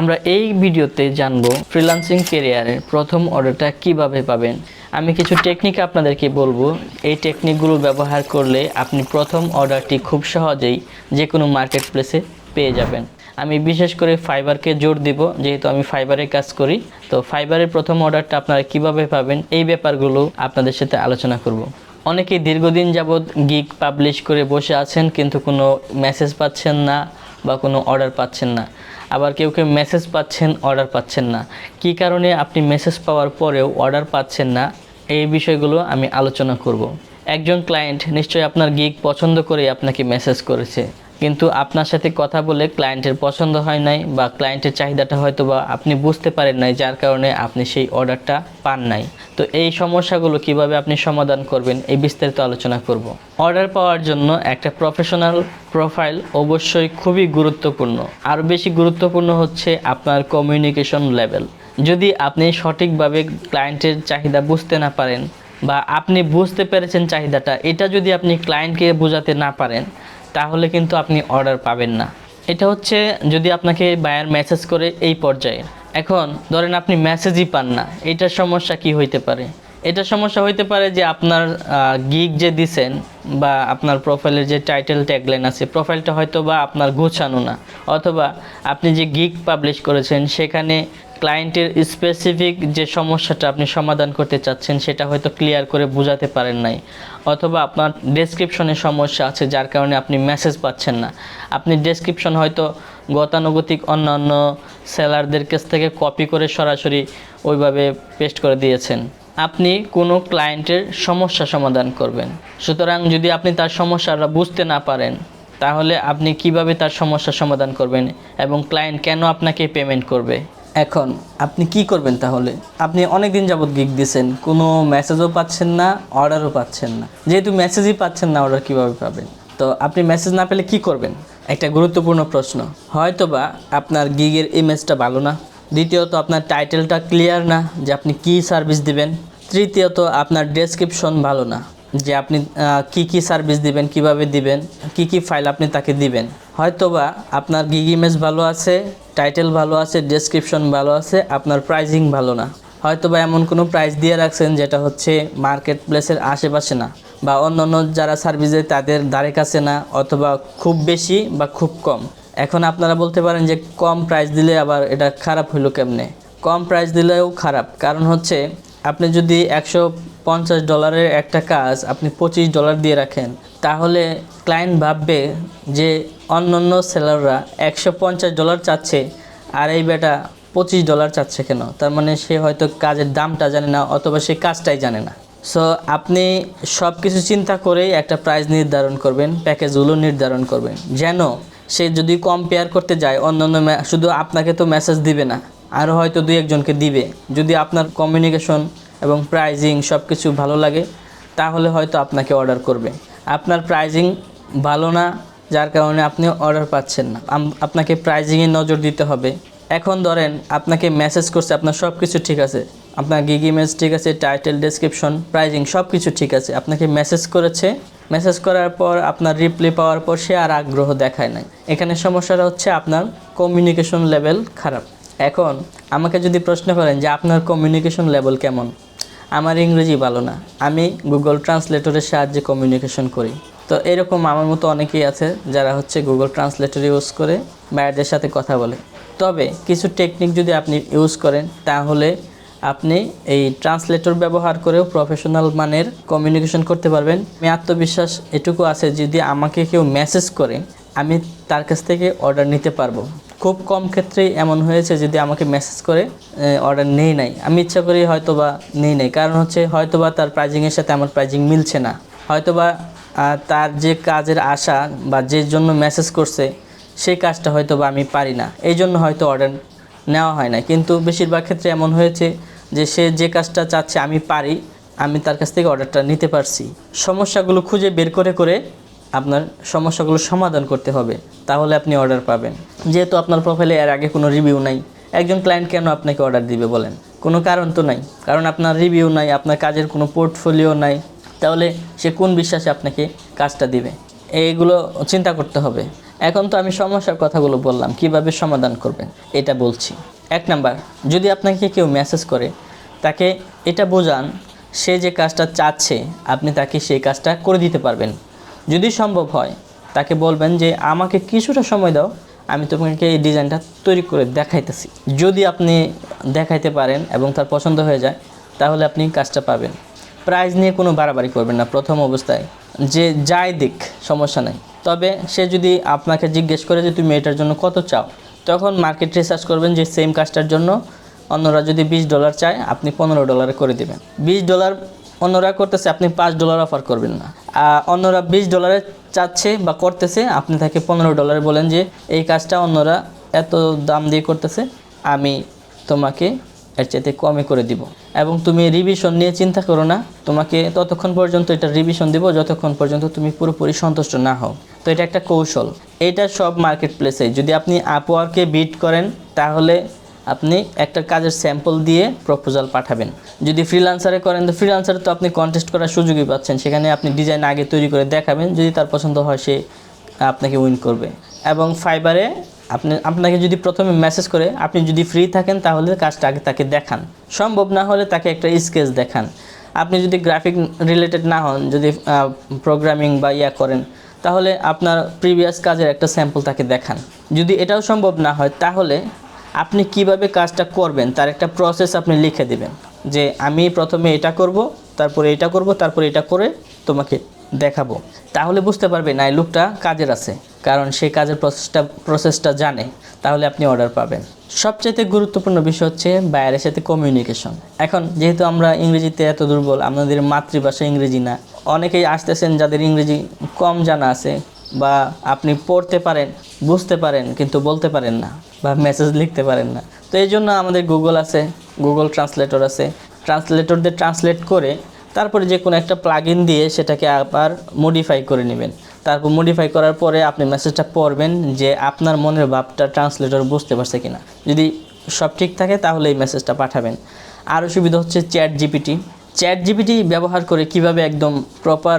আমরা এই ভিডিওতে জানব ফ্রিল্যান্সিং কেরিয়ারের প্রথম অর্ডারটা কীভাবে পাবেন। আমি কিছু টেকনিক আপনাদেরকে বলব। এই টেকনিকগুলো ব্যবহার করলে আপনি প্রথম অর্ডারটি খুব সহজেই যে কোনো মার্কেট প্লেসে পেয়ে যাবেন। আমি বিশেষ করে ফাইবারকে জোর দিব, যেহেতু আমি ফাইবারে কাজ করি। তো ফাইবারের প্রথম অর্ডারটা আপনারা কীভাবে পাবেন, এই ব্যাপারগুলো আপনাদের সাথে আলোচনা করব। অনেকেই দীর্ঘদিন যাবৎ গিগ পাবলিশ করে বসে আছেন, কিন্তু কোনো মেসেজ পাচ্ছেন না বা কোনো অর্ডার পাচ্ছেন না। আবার কেউ কেউ মেসেজ পাচ্ছেন অর্ডার পাচ্ছেন না। কি কারণে আপনি মেসেজ পাওয়ার পরেও অর্ডার পাচ্ছেন না? এই বিষয়গুলো আমি আলোচনা করব। একজন ক্লায়েন্ট নিশ্চয়ই আপনার গিগ পছন্দ করে আপনাকে মেসেজ করেছে। কিন্তু আপনার সাথে কথা বলে ক্লায়েন্টের পছন্দ হয় নাই বা ক্লায়েন্টের চাহিদাটা হয়তো বা আপনি বুঝতে পারেন নাই, যার কারণে আপনি সেই অর্ডারটা পান নাই। তো এই সমস্যাগুলো কীভাবে আপনি সমাধান করবেন, এই বিস্তারিত আলোচনা করব। অর্ডার পাওয়ার জন্য একটা প্রফেশনাল প্রোফাইল অবশ্যই খুবই গুরুত্বপূর্ণ। আরও বেশি গুরুত্বপূর্ণ হচ্ছে আপনার কমিউনিকেশন লেভেল যদি আপনি সঠিকভাবে ক্লায়েন্টের চাহিদা বুঝতে না পারেন বা আপনি বুঝতে পেরেছেন চাহিদাটা, এটা যদি আপনি ক্লায়েন্টকে বোঝাতে না পারেন তাহলে কিন্তু আপনি অর্ডার পাবেন না। এটা হচ্ছে যদি আপনাকে বায়ার মেসেজ করে এই পর্যায়ে। এখন ধরেন আপনি মেসেজই পান না, এটার সমস্যা কি হইতে পারে? এটা সমস্যা হইতে পারে যে আপনার গিগ যে দিছেন বা আপনার প্রোফাইলের যে টাইটেল ট্যাগলাইন আছে প্রোফাইলটা হয়তো বা আপনার গোছানো না। অথবা আপনি যে গিগ পাবলিশ করেছেন, সেখানে ক্লায়েন্টের স্পেসিফিক যে সমস্যাটা আপনি সমাধান করতে চাচ্ছেন, সেটা হয়তো ক্লিয়ার করে বোঝাতে পারেন নাই। অথবা আপনার ডেসক্রিপশনে সমস্যা আছে, যার কারণে আপনি মেসেজ পাচ্ছেন না। আপনি ডেসক্রিপশন হয়তো গতানুগতিক অন্যান্য সেলারদের কাছ থেকে কপি করে সরাসরি ওইভাবে পেস্ট করে দিয়েছেন। আপনি কোনো ক্লায়েন্টের সমস্যা সমাধান করবেন। সুতরাং যদি আপনি তার সমস্যাটা বুঝতে না পারেন, তাহলে আপনি কীভাবে তার সমস্যা সমাধান করবেন এবং ক্লায়েন্ট কেন আপনাকে পেমেন্ট করবে? এখন আপনি কি করবেন তাহলে? আপনি অনেক দিন যাবত গিগ দিয়েছেন কোনো মেসেজও পাচ্ছেন না অর্ডারও পাচ্ছেন না। যেহেতু মেসেজই পাচ্ছেন না অর্ডার কীভাবে পাবেন? তো আপনি মেসেজ না পেলে কি করবেন? একটা গুরুত্বপূর্ণ প্রশ্ন। হয়তোবা আপনার গিগের ইমেজটা ভালো না। দ্বিতীয়ত, আপনার টাইটেলটা ক্লিয়ার না, যে আপনি কি সার্ভিস দিবেন। তৃতীয়ত, আপনার ডেসক্রিপশন ভালো না। যে আপনি কি কি সার্ভিস দিবেন, কীভাবে দিবেন, কি কি ফাইল আপনি তাকে দিবেন। হয়তোবা আপনার গিগ ইমেজ ভালো আছে টাইটেল ভালো আছে ডেসক্রিপশন ভালো আছে, আপনার প্রাইজিং ভালো না। হয়তোবা এমন কোনো প্রাইস দিয়ে রাখছেন যেটা হচ্ছে মার্কেট প্লেসের আশেপাশে না, বা অন্যান্য যারা সার্ভিস দেয় তাদের ধারে কাছে না, অথবা খুব বেশি বা খুব কম। এখন আপনারা বলতে পারেন যে কম প্রাইস দিলে আবার এটা খারাপ হইল কেমনে? কম প্রাইস দিলেও খারাপ, কারণ হচ্ছে আপনি যদি একশো পঞ্চাশ ডলারের একটা কাজ আপনি পঁচিশ ডলার দিয়ে রাখেন, তাহলে ক্লায়েন্ট ভাববে যে অন্যান্য সেলাররা একশো পঞ্চাশ ডলার চাচ্ছে আর এই বেটা পঁচিশ ডলার চাচ্ছে কেন? তার মানে সে হয়তো কাজের দামটা জানে না অথবা সে কাজটাই জানে না। সো আপনি সব কিছু চিন্তা করেই একটা প্রাইস নির্ধারণ করবেন প্যাকেজগুলো নির্ধারণ করবেন। যেন সে যদি কম্পেয়ার করতে যায়, অন্যান্য মে- শুধু আপনাকে তো মেসেজ দিবে না। আরও হয়তো দুই একজনকে দিবে। যদি আপনার কমিউনিকেশন এবং প্রাইজিং সব কিছু ভালো লাগে, তাহলে হয়তো আপনাকে অর্ডার করবে। আপনার প্রাইজিং ভালো না, যার কারণে আপনি অর্ডার পাচ্ছেন না। আপনাকে প্রাইজিংয়ে নজর দিতে হবে। এখন ধরেন আপনাকে মেসেজ করছে, আপনার সব কিছু ঠিক আছে। আপনার গিগ ইমেজ ঠিক আছে টাইটেল ডেসক্রিপশন প্রাইজিং সব কিছু ঠিক আছে। আপনাকে মেসেজ করেছে। মেসেজ করার পর আপনার রিপ্লাই পাওয়ার পর সে আর আগ্রহ দেখায় নাই। এখানে সমস্যাটা হচ্ছে আপনার কমিউনিকেশন লেভেল খারাপ। এখন আমাকে যদি প্রশ্ন করেন যে আপনার কমিউনিকেশন লেভেল কেমন? আমার ইংরেজি ভালো না। আমি গুগল ট্রান্সলেটরের সাহায্যে কমিউনিকেশন করি। তো এরকম আমার মতো অনেকেই আছে যারা হচ্ছে গুগল ট্রান্সলেটর ইউজ করে বাইরের সাথে কথা বলে। তবে কিছু টেকনিক যদি আপনি ইউজ করেন, তাহলে আপনি এই ট্রান্সলেটর ব্যবহার করেও প্রফেশনাল মানের কমিউনিকেশন করতে পারবেন। আমি আত্মবিশ্বাস এটুকু আছে, যদি আমাকে কেউ মেসেজ করে, আমি তার কাছ থেকে অর্ডার নিতে পারব। খুব কম ক্ষেত্রেই এমন হয়েছে যদি আমাকে মেসেজ করে অর্ডার নেই নাই। আমি ইচ্ছা করি হয়তো বা নেই নাই। কারণ হচ্ছে হয়তো বা তার প্রাইজিংয়ের সাথে আমার প্রাইজিং মিলছে না। হয়তো বা তার যে কাজের আশা বা যে জন্য মেসেজ করছে, সেই কাজটা হয়তো বা আমি পারি না। এই জন্য হয়তো অর্ডার নেওয়া হয় না কিন্তু বেশিরভাগ ক্ষেত্রে এমন হয়েছে যে সে যে কাজটা চাচ্ছে আমি পারি, আমি তার কাছ থেকে অর্ডারটা নিতে পারছি। সমস্যাগুলো খুঁজে বের করে করে আপনার সমস্যাগুলো সমাধান করতে হবে, তাহলে আপনি অর্ডার পাবেন। যেহেতু আপনার প্রোফাইলে এর আগে কোনো রিভিউ নাই, একজন ক্লায়েন্ট কেন আপনাকে অর্ডার দিবে বলেন? কোনো কারণ তো নাই, কারণ আপনার রিভিউ নাই, আপনার কাজের কোনো পোর্টফোলিও নাই, তাহলে সে কোন বিশ্বাসে আপনাকে কাজটা দিবে? এইগুলো চিন্তা করতে হবে। এখন তো আমি সমস্যার কথাগুলো বললাম, কীভাবে সমাধান করবেন? এটা বলছি। এক নাম্বার, যদি আপনাকে কেউ মেসেজ করে, তাকে এটা বোঝান, সে যে কাজটা চাচ্ছে, আপনি তাকে সেই কাজটা করে দিতে পারবেন। যদি সম্ভব হয়, তাকে বলবেন যে, আমাকে কিছুটা সময় দাও, আমি তোমাকে এই ডিজাইনটা তৈরি করে দেখাইতেছি। যদি আপনি দেখাইতে পারেন এবং তার পছন্দ হয়ে যায়, তাহলে আপনি কাজটা পাবেন। প্রাইজ নিয়ে কোনো বাড়াবাড়ি করবেন না, প্রথম অবস্থায়। যে যাই দিক, সমস্যা নেই। তবে সে যদি আপনাকে জিজ্ঞেস করে যে, তুমি এটার জন্য কত চাও? তখন মার্কেট রিসার্চ করবেন যে সেম কাজটার জন্য অন্যরা যদি বিশ ডলার চায়, আপনি পনেরো ডলারে করে দেবেন। বিশ ডলার অন্যরা করতেছে, আপনি পাঁচ ডলার অফার করবেন না। অন্যরা বিশ ডলারে চাচ্ছে বা করতেছে। আপনি তাকে পনেরো ডলারে বলেন যে, এই কাজটা অন্যরা এত দাম দিয়ে করতেছে, আমি তোমাকে এর চাইতে কমে করে দিব। এবং তুমি রিভিশন নিয়ে চিন্তা করো না, তোমাকে ততক্ষণ পর্যন্ত এটা রিভিশন দিব, যতক্ষণ পর্যন্ত তুমি পুরোপুরি সন্তুষ্ট না হও। তো এটা একটা কৌশল। এটা সব মার্কেট প্লেসে যদি আপনি আপওয়ার্কে বিট করেন, তাহলে আপনি একটা কাজের স্যাম্পল দিয়ে প্রপোজাল পাঠাবেন। যদি ফ্রিলান্সারে করেন, তো ফ্রিলান্সারে তো আপনি কন্টেস্ট করার সুযোগই পাচ্ছেন। সেখানে আপনি ডিজাইন আগে তৈরি করে দেখাবেন, যদি তার পছন্দ হয়, সে আপনাকে উইন করবে। এবং ফাইবারে আপনি, আপনাকে যদি প্রথমে মেসেজ করে, আপনি যদি ফ্রি থাকেন, তাহলে কাজটা আগে তাকে দেখান। সম্ভব না হলে তাকে একটা স্কেচ দেখান। আপনি যদি গ্রাফিক রিলেটেড না হন, যদি প্রোগ্রামিং বা ইয়া করেন, তাহলে আপনার প্রিভিয়াস কাজের একটা স্যাম্পল তাকে দেখান। যদি এটাও সম্ভব না হয়, তাহলে আপনি কীভাবে কাজটা করবেন, তার একটা প্রসেস আপনি লিখে দিবেন। যে আমি প্রথমে এটা করব, তারপরে এটা করব, তারপরে এটা করে তোমাকে দেখাবো। তাহলে বুঝতে পারবে না, এই লোকটা কাজের আছে, কারণ সেই কাজের প্রসেসটা প্রসেসটা জানে। তাহলে আপনি অর্ডার পাবেন। সবচেয়ে গুরুত্বপূর্ণ বিষয় হচ্ছে বাইরের সাথে কমিউনিকেশন এখন যেহেতু আমরা ইংরেজিতে এত দুর্বল, আমাদের মাতৃভাষা ইংরেজি না, অনেকেই আসতেছেন যাদের ইংরেজি কম জানা আছে বা আপনি পড়তে পারেন, বুঝতে পারেন, কিন্তু বলতে পারেন না বা মেসেজ লিখতে পারেন না। তো এই জন্য আমাদের গুগল আছে গুগল ট্রান্সলেটর আছে। ট্রান্সলেটরদের ট্রান্সলেট করে তারপরে যে কোনো একটা প্লাগইন দিয়ে সেটাকে আবার মডিফাই করে নেবেন। তারপর মডিফাই করার পরে আপনি মেসেজটা পড়বেন যে আপনার মনের ভাবটা ট্রান্সলেটর বুঝতে পারছে কিনা। যদি সব ঠিক থাকে তাহলে এই মেসেজটা পাঠাবেন। আরও সুবিধা হচ্ছে চ্যাট জিপিটি চ্যাট জিপিটি ব্যবহার করে কীভাবে একদম প্রপার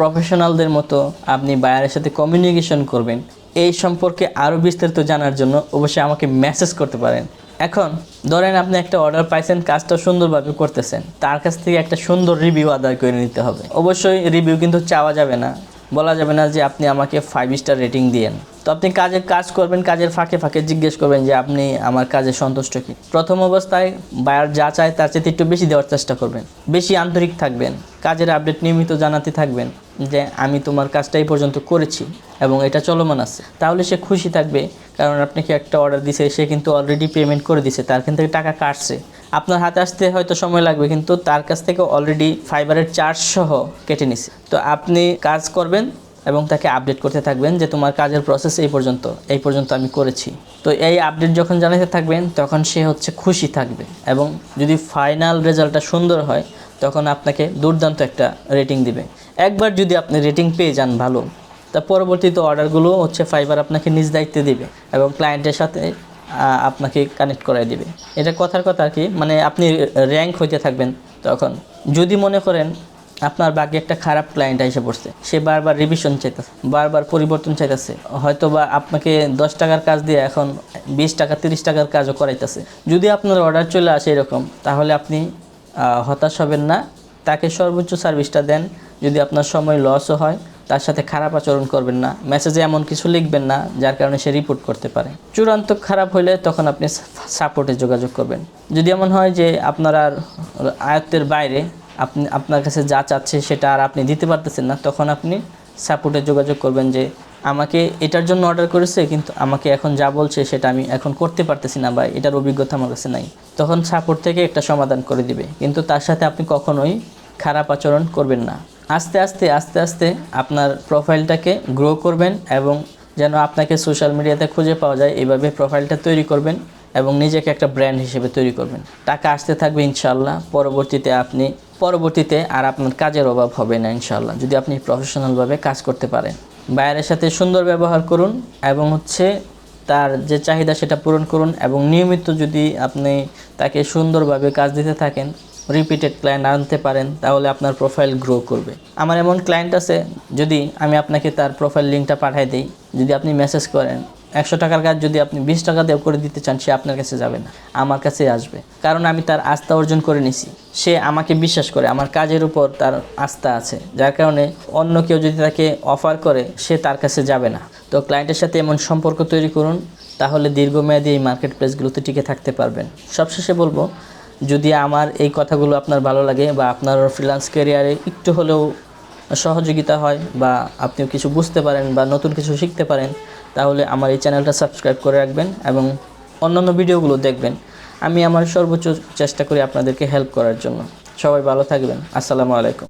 প্রফেশনালদের মতো আপনি বায়ারের সাথে কমিউনিকেশন করবেন, এই সম্পর্কে আরও বিস্তারিত জানার জন্য অবশ্যই আমাকে মেসেজ করতে পারেন। এখন, ধরেন আপনি একটা অর্ডার পাইছেন, কাজটা সুন্দরভাবে করতেছেন, তার কাছ থেকে একটা সুন্দর রিভিউ আদায় করে নিতে হবে। অবশ্যই রিভিউ কিন্তু চাওয়া যাবে না। বলা যাবে না যে আপনি আমাকে ফাইভ স্টার রেটিং দিয়েন। তো আপনি কাজের কাজ করবেন, কাজের ফাঁকে ফাঁকে জিজ্ঞেস করবেন যে আপনি আমার কাজে সন্তুষ্ট কি? প্রথম অবস্থায় বায়ার যা চায় তার চেয়ে একটু বেশি দেওয়ার চেষ্টা করবেন। বেশি আন্তরিক থাকবেন। কাজের আপডেট নিয়মিত জানাতে থাকবেন। যে আমি তোমার কাজটা এই পর্যন্ত করেছি এবং এটা চলমান আছে। তাহলে সে খুশি থাকবে, কারণ আপনাকে একটা অর্ডার দিছে, সে কিন্তু অলরেডি পেমেন্ট করে দিছে, তার থেকে টাকা কাটছে। আপনার হাতে আসতে হয়তো সময় লাগবে, কিন্তু তার কাছ থেকে অলরেডি ফাইবারের চার্জ সহ কেটে নিছে। তো আপনি কাজ করবেন এবং তাকে আপডেট করতে থাকবেন যে তোমার কাজের প্রসেস এই পর্যন্ত এই পর্যন্ত আমি করেছি। তো এই আপডেট যখন জানাতে থাকবেন, তখন সে হচ্ছে খুশি থাকবে এবং যদি ফাইনাল রেজাল্টটা সুন্দর হয়, তখন আপনাকে দুর্দান্ত একটা রেটিং দিবে। একবার যদি আপনি রেটিং পেয়ে যান ভালো, তা পরবর্তীতে অর্ডারগুলো হচ্ছে ফাইবার আপনাকে নিজ দায়িত্বে দিবে এবং ক্লায়েন্টের সাথে আপনাকে কানেক্ট করাই দিবে। এটা কথার কথা আর কি মানে আপনি র্যাঙ্ক হইতে থাকবেন তখন। যদি মনে করেন আপনার বাকি একটা খারাপ ক্লায়েন্ট এসে পড়ছে, সে বারবার রিভিশন চাইতেছে, বারবার পরিবর্তন চাইতেছে হয়তো বা আপনাকে দশ টাকার কাজ দিয়ে এখন বিশ টাকা, তিরিশ টাকার কাজও করাইতেছে। যদি আপনার অর্ডার চলে আসে এরকম, তাহলে আপনি হতাশ হবেন না। তাকে সর্বোচ্চ সার্ভিসটা দেন যদি আপনার সময় লসও হয়, তার সাথে খারাপ আচরণ করবেন না। মেসেজে এমন কিছু লিখবেন না, যার কারণে সে রিপোর্ট করতে পারে। চূড়ান্ত খারাপ হলে তখন আপনি সাপোর্টে যোগাযোগ করবেন। যদি এমন হয় যে আপনার আর আয়ত্তের বাইরে আপনি, আপনার কাছে যা চাচ্ছে সেটা আর আপনি দিতে পারতেছেন না, তখন আপনি সাপোর্টে যোগাযোগ করবেন যে, আমাকে এটার জন্য অর্ডার করেছে, কিন্তু আমাকে এখন যা বলছে সেটা আমি এখন করতে পারতেছি না বা এটার অভিজ্ঞতা আমার কাছে নাই। তখন সাপোর্ট থেকে একটা সমাধান করে দিবে। কিন্তু তার সাথে আপনি কখনোই খারাপ আচরণ করবেন না। আস্তে আস্তে আস্তে আস্তে আপনার প্রোফাইলটাকে গ্রো করবেন এবং যেন আপনাকে সোশ্যাল মিডিয়াতে খুঁজে পাওয়া যায় এইভাবে প্রোফাইলটা তৈরি করবেন এবং নিজেকে একটা ব্র্যান্ড হিসেবে তৈরি করবেন। টাকা আসতে থাকবে ইনশাল্লাহ পরবর্তীতে আপনি, পরবর্তীতে আর আপনার কাজের অভাব হবে না ইনশাল্লাহ যদি আপনি প্রফেশনালভাবে কাজ করতে পারেন। বাইরের সাথে সুন্দর ব্যবহার করুন এবং হচ্ছে তার যে চাহিদা সেটা পূরণ করুন এবং নিয়মিত যদি আপনি তাকে সুন্দরভাবে কাজ দিতে থাকেন রিপিটেড ক্লায়েন্ট আনতে পারেন, তাহলে আপনার প্রোফাইল গ্রো করবে। আমার এমন ক্লায়েন্ট আছে, যদি আমি আপনাকে তার প্রোফাইল লিঙ্কটা পাঠিয়ে দিই, যদি আপনি মেসেজ করেন, একশো টাকার কাজ যদি আপনি বিশ টাকা দিয়ে করে দিতে চান, সে আপনার কাছে যাবে না, আমার কাছে আসবে। কারণ আমি তার আস্থা অর্জন করে নিছি। সে আমাকে বিশ্বাস করে, আমার কাজের উপর তার আস্থা আছে, যার কারণে অন্য কেউ যদি তাকে অফার করে, সে তার কাছে যাবে না। তো ক্লায়েন্টের সাথে এমন সম্পর্ক তৈরি করুন, তাহলে দীর্ঘমেয়াদী এই মার্কেট প্লেসগুলোতে টিকে থাকতে পারবেন। সবশেষে বলব যদি আমার এই কথাগুলো আপনার ভালো লাগে বা আপনার ফ্রিল্যান্স ক্যারিয়ারে একটু হলেও সহযোগিতা হয় বা আপনিও কিছু বুঝতে পারেন বা নতুন কিছু শিখতে পারেন, তাহলে আমার এই চ্যানেলটা সাবস্ক্রাইব করে রাখবেন এবং অন্যান্য ভিডিওগুলো দেখবেন। আমি আমার সর্বোচ্চ চেষ্টা করি আপনাদেরকে হেল্প করার জন্য। সবাই ভালো থাকবেন। আসসালামু আলাইকুম।